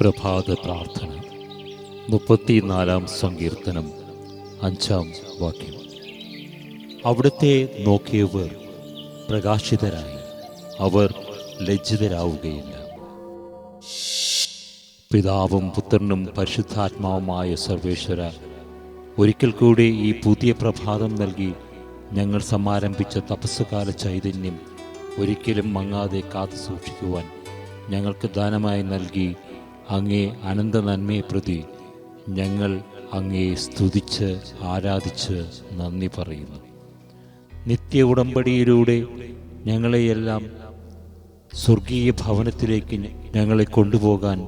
പ്രഭാത പ്രാർത്ഥന. മുപ്പത്തിനാലാം സങ്കീർത്തനം അഞ്ചാം വാക്യം. അവിടുത്തെ നോക്കിയവർ പ്രകാശിതരായി. അവർ ലജ്ജിതരാവുകയില്ല. പിതാവും പുത്രനും പരിശുദ്ധാത്മാവുമായ സർവേശ്വര ഒരിക്കൽ കൂടി ഈ പുതിയ പ്രഭാതം നൽകി ഞങ്ങൾ സമാരംഭിച്ച തപസ്സുകാല ചൈതന്യം ഒരിക്കലും മങ്ങാതെ കാത്തു സൂക്ഷിക്കുവാൻ ഞങ്ങൾക്ക് ദാനമായി നൽകി അങ്ങേ അനന്ത നന്മയെ പ്രതി ഞങ്ങൾ അങ്ങേ സ്തുതിച്ച് ആരാധിച്ച് നന്ദി പറയുന്നു. നിത്യ ഉടമ്പടിയിലൂടെ ഞങ്ങളെയെല്ലാം സ്വർഗീയ ഭവനത്തിലേക്ക് ഞങ്ങളെ കൊണ്ടുപോകാൻ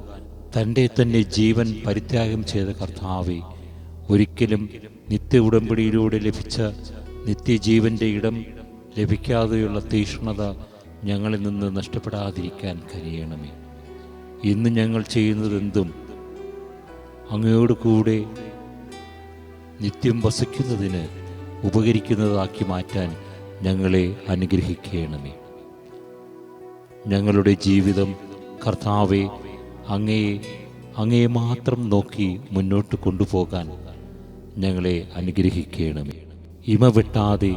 തന്റെ തന്നെ ജീവൻ പരിത്യാഗം ചെയ്ത കർത്താവെ ഒരിക്കലും നിത്യ ഉടമ്പടിയിലൂടെ ലഭിച്ച നിത്യജീവന്റെ ഇടം ലഭിക്കാതെയുള്ള തീഷ്ണത ഞങ്ങളിൽ നിന്ന് നഷ്ടപ്പെടാതിരിക്കാൻ കനിയണമേ ഇന്ന് ഞങ്ങൾ ചെയ്യുന്നതെന്തും അങ്ങയോട് കൂടെ നിത്യം വസിക്കുന്നതിന് ഉപകരിക്കുന്നതാക്കി മാറ്റാൻ ഞങ്ങളെ അനുഗ്രഹിക്കണമേ. ഞങ്ങളുടെ ജീവിതം കർത്താവെ അങ്ങയെ അങ്ങയെ മാത്രം നോക്കി മുന്നോട്ട് കൊണ്ടുപോകാൻ ഞങ്ങളെ അനുഗ്രഹിക്കണമേ. ഇമ വെട്ടാതെ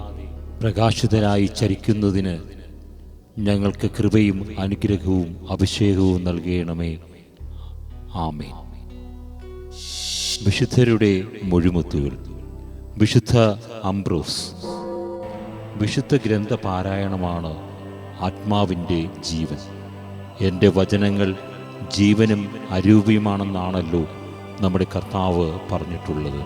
പ്രകാശിതരായി ചരിക്കുന്നതിന് ഞങ്ങൾക്ക് കൃപയും അനുഗ്രഹവും അഭിഷേകവും നൽകണമേ. ആമേ വിശുദ്ധരുടെ മൊഴിമുത്തുകൾ. വിശുദ്ധ അംബ്രോസ്. വിശുദ്ധ ഗ്രന്ഥ പാരായണമാണ് ആത്മാവിന്റെ ജീവൻ. എന്റെ വചനങ്ങൾ ജീവനും അരൂപിയുമാണെന്നാണല്ലോ നമ്മുടെ കർത്താവ് പറഞ്ഞിട്ടുള്ളത്.